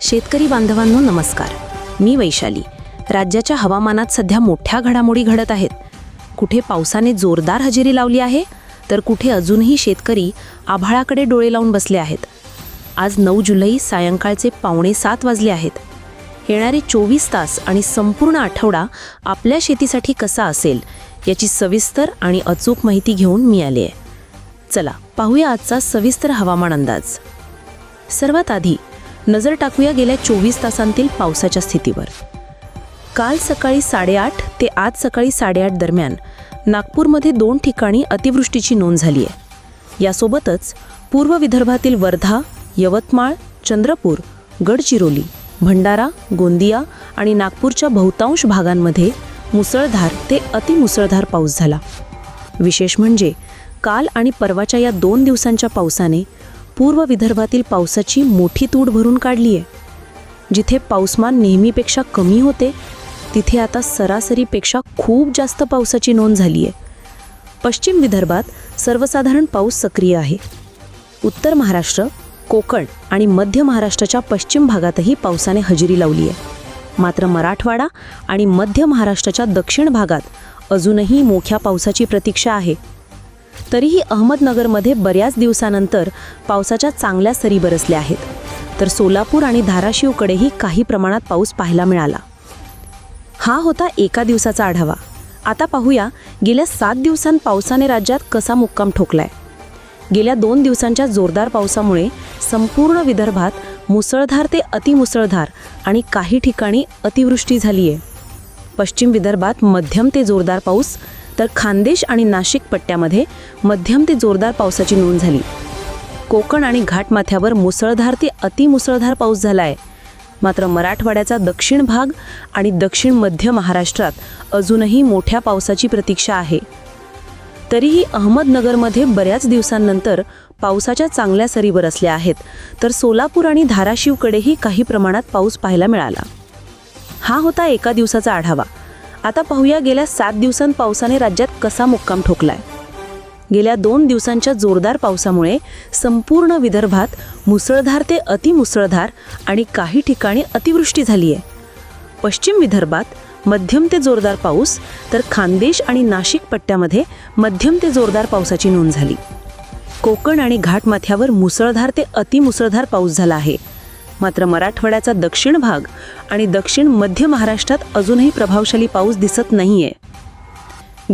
शेतकरी बांधवांनो नमस्कार. मी वैशाली. राज्याच्या हवामानात सध्या मोठ्या घडामोडी घडत आहेत. कुठे पावसाने जोरदार हजेरी लावली आहे तर कुठे अजूनही शेतकरी आभाळाकडे डोळे लावून बसले आहेत. आज नऊ जुलै सायंकाळचे पावणे सात वाजले आहेत. येणारे चोवीस तास आणि संपूर्ण आठवडा आपल्या शेतीसाठी कसा असेल याची सविस्तर आणि अचूक माहिती घेऊन मी आले आहे. चला पाहूया आजचा सविस्तर हवामान अंदाज. सर्वात आधी नजर टाकूया गेल्या चोवीस तासांतील पावसाच्या स्थितीवर. काल सकाळी साडेआठ ते आज सकाळी साडेआठ दरम्यान नागपूरमध्ये दोन ठिकाणी अतिवृष्टीची नोंद झाली आहे. यासोबतच पूर्व विदर्भातील वर्धा यवतमाळ चंद्रपूर गडचिरोली भंडारा गोंदिया आणि नागपूरच्या बहुतांश भागांमध्ये मुसळधार ते अतिमुसळधार पाऊस झाला. विशेष म्हणजे काल आणि परवाच्या या दोन दिवसांच्या पावसाने पूर्व विदर्भातील पावसाची मोठी तूड भरून काढली आहे जिथे पाऊसमान नेहमीपेक्षा कमी होते तिथे आता सरासरीपेक्षा खूप जास्त पावसाची नोंद झाली आहे पश्चिम विदर्भात सर्वसाधारण पाऊस सक्रिय आहे. उत्तर महाराष्ट्र कोकण आणि मध्य महाराष्ट्राच्या पश्चिम भागातही पावसाने हजेरी लावली आहे मात्र मराठवाडा आणि मध्य महाराष्ट्राच्या दक्षिण भागात अजूनही मोठ्या पावसाची प्रतीक्षा आहे. तरीही अहमदनगरमध्ये बऱ्याच दिवसानंतर पावसाच्या चांगल्या सरी बरसल्या आहेत. तर सोलापूर आणि धाराशिवकडेही काही प्रमाणात पाऊस पाहायला मिळाला. हा होता एका दिवसाचा आढावा. आता पाहूया गेल्या सात दिवसांत पावसाने राज्यात कसा मुक्काम ठोकलाय? गेल्या दोन दिवसांच्या जोरदार पावसामुळे संपूर्ण विदर्भात मुसळधार ते अतिमुसळधार आणि काही ठिकाणी अतिवृष्टी झाली आहे पश्चिम विदर्भात मध्यम ते जोरदार पाऊस तर खानदेश आणि नाशिक पट्ट्यामध्ये मध्यम ते जोरदार पावसाची नोंद झाली. कोकण आणि घाटमाथ्यावर मुसळधार ते अतिमुसळधार पाऊस झाला आहे मात्र मराठवाड्याचा दक्षिण भाग आणि दक्षिण मध्य महाराष्ट्रात अजूनही मोठ्या पावसाची प्रतीक्षा आहे. तरीही अहमदनगरमध्ये बऱ्याच दिवसांनंतर पावसाच्या चांगल्या सरी बरसल्या आहेत तर सोलापूर आणि धाराशिवकडेही काही प्रमाणात पाऊस पाहायला मिळाला. हा होता एका दिवसाचा आढावा. आता पाहूया गेल्या सात दिवसांत पावसाने राज्यात कसा मुक्काम ठोकलाय. गेल्या दोन दिवसांच्या जोरदार पावसामुळे संपूर्ण विदर्भात मुसळधार ते अतिमुसळधार आणि काही ठिकाणी अतिवृष्टी झाली आहे पश्चिम विदर्भात मध्यम ते जोरदार पाऊस तर खानदेश आणि नाशिक पट्ट्यामध्ये मध्यम ते जोरदार पावसाची नोंद झाली. कोकण आणि घाटमाथ्यावर मुसळधार ते अतिमुसळधार पाऊस झाला आहे. मात्र मराठवाड्याचा दक्षिण भाग आणि दक्षिण मध्य महाराष्ट्रात अजूनही प्रभावशाली पाऊस दिसत नाहीये.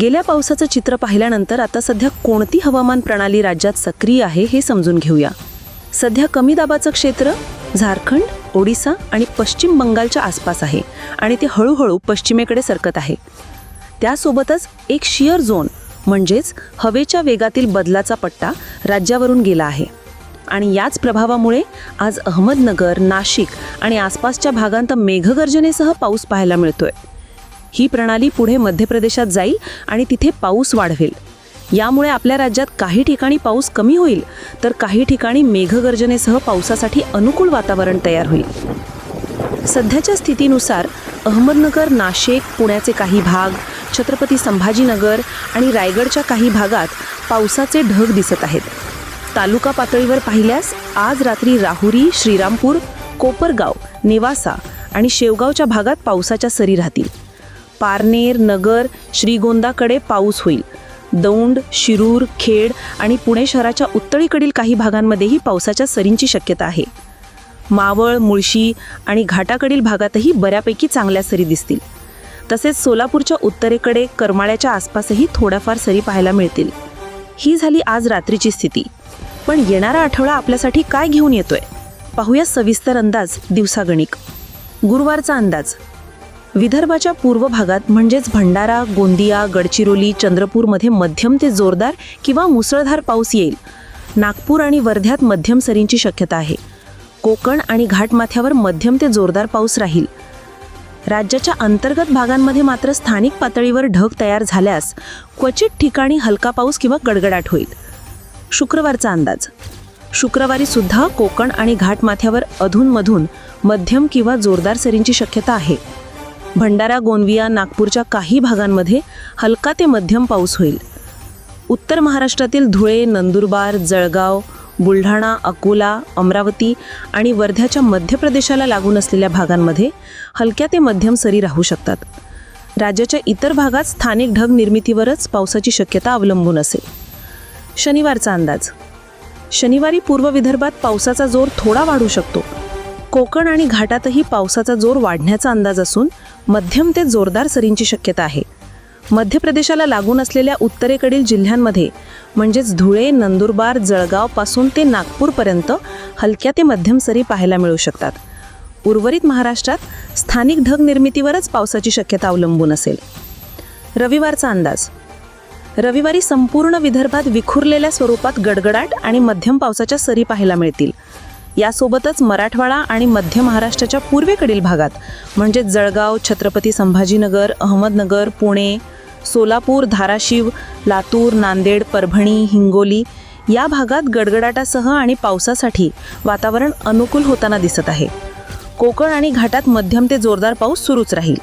गेल्या पावसाचं चित्र पाहिल्यानंतर आता सध्या कोणती हवामान प्रणाली राज्यात सक्रिय आहे हे समजून घेऊया. सध्या कमी दाबाचं क्षेत्र झारखंड ओडिसा आणि पश्चिम बंगालच्या आसपास आहे आणि ते हळूहळू पश्चिमेकडे सरकत आहे. त्यासोबतच एक शियर झोन म्हणजेच हवेच्या वेगातील बदलाचा पट्टा राज्यावरून गेला आहे. आणि याच प्रभावामुळे आज अहमदनगर नाशिक आणि आसपासच्या भागांत मेघगर्जनेसह पाऊस पाहायला मिळतोय. ही प्रणाली पुढे मध्य प्रदेशात जाईल आणि तिथे पाऊस वाढवेल. यामुळे आपल्या राज्यात काही ठिकाणी पाऊस कमी होईल तर काही ठिकाणी मेघगर्जनेसह पावसासाठी अनुकूल वातावरण तयार होईल. सध्याच्या स्थितीनुसार अहमदनगर नाशिक पुण्याचे काही भाग छत्रपती संभाजीनगर आणि रायगडच्या काही भागात पावसाचे ढग दिसत आहेत. तालुका पातळीवर पाहिल्यास आज रात्री राहुरी श्रीरामपूर कोपरगाव नेवासा आणि शेवगावच्या भागात पावसाच्या सरी राहतील. पारनेर नगर श्रीगोंदाकडे पाऊस होईल. दौंड शिरूर खेड आणि पुणे शहराच्या उत्तरेकडील काही भागांमध्येही पावसाच्या सरींची शक्यता आहे. मावळ मुळशी आणि घाटाकडील भागातही बऱ्यापैकी चांगल्या सरी दिसतील. तसेच सोलापूरच्या उत्तरेकडे करमाळ्याच्या आसपासही थोड्याफार सरी पाहायला मिळतील. ही झाली आज रात्रीची स्थिती. पण येणारा आठवडा आपल्यासाठी काय घेऊन येतोय? पाहूया सविस्तर अंदाज दिवसागणिक. गुरुवारचा अंदाज. विदर्भाच्या पूर्व भागात म्हणजेच भंडारा गोंदिया गडचिरोली चंद्रपूरमध्ये मध्यम ते जोरदार किंवा मुसळधार पाऊस येईल. नागपूर आणि वर्ध्यात मध्यम सरींची शक्यता आहे. कोकण आणि घाटमाथ्यावर मध्यम ते जोरदार पाऊस राहील. राज्याच्या अंतर्गत भागांमध्ये मात्र स्थानिक पातळीवर ढग तयार झाल्यास क्वचित ठिकाणी हलका पाऊस किंवा गडगडाट होईल. शुक्रवारचा अंदाज. शुक्रवारी सुद्धा कोकण आणि घाटमाथ्यावर अधूनमधून मध्यम किंवा जोरदार सरींची शक्यता आहे. भंडारा गोंदिया नागपूरच्या काही भागांमध्ये हलका ते मध्यम पाऊस होईल. उत्तर महाराष्ट्रातील धुळे नंदुरबार जळगाव बुलढाणा अकोला अमरावती आणि वर्ध्याच्या मध्य प्रदेशाला लागून असलेल्या भागांमध्ये हलक्या ते मध्यम सरी राहू शकतात. राज्याच्या इतर भागात स्थानिक ढग निर्मितीवरच पावसाची शक्यता अवलंबून असेल. शनिवारचा अंदाज. शनिवारी पूर्व विदर्भात पावसाचा जोर थोडा वाढू शकतो. कोकण आणि घाटातही पावसाचा जोर वाढण्याचा अंदाज असून मध्यम ते जोरदार सरींची शक्यता आहे. मध्य प्रदेशाला लागून असलेल्या उत्तरेकडील जिल्ह्यांमध्ये म्हणजेच धुळे नंदुरबार जळगावपासून ते नागपूरपर्यंत हलक्या ते मध्यम सरी पाहायला मिळू शकतात. उर्वरित महाराष्ट्रात स्थानिक ढग निर्मितीवरच पावसाची शक्यता अवलंबून असेल. रविवारचा अंदाज. रविवारी संपूर्ण विदर्भात विखुरलेल्या स्वरूपात गडगडाट आणि मध्यम पावसाच्या सरी पाहायला मिळतील. यासोबतच मराठवाडा आणि मध्य महाराष्ट्राच्या पूर्वेकडील भागात म्हणजे जळगाव छत्रपती संभाजीनगर अहमदनगर पुणे सोलापूर धाराशिव लातूर नांदेड परभणी हिंगोली या भागात गडगडाटासह आणि पावसासाठी वातावरण अनुकूल होताना दिसत आहे. कोकण आणि घाटात मध्यम ते जोरदार पाऊस सुरूच राहील.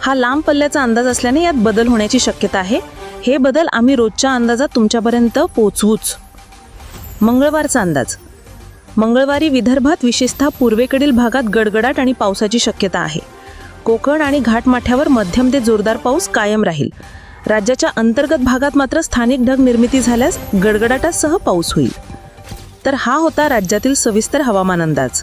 हा लांब पल्ल्याचा अंदाज असल्याने यात बदल होण्याची शक्यता आहे. हे बदल आम्ही रोजच्या अंदाजात तुमच्यापर्यंत पोचवूच मंगळवारचा अंदाज. मंगळवारी विदर्भात विशेषतः पूर्वेकडील भागात गडगडाट आणि पावसाची शक्यता आहे. कोकण आणि घाटमाथ्यावर मध्यम ते जोरदार पाऊस कायम राहील. राज्याच्या अंतर्गत भागात मात्र स्थानिक ढग निर्मिती झाल्यास गडगडाटासह पाऊस होईल. तर हा होता राज्यातील सविस्तर हवामान अंदाज.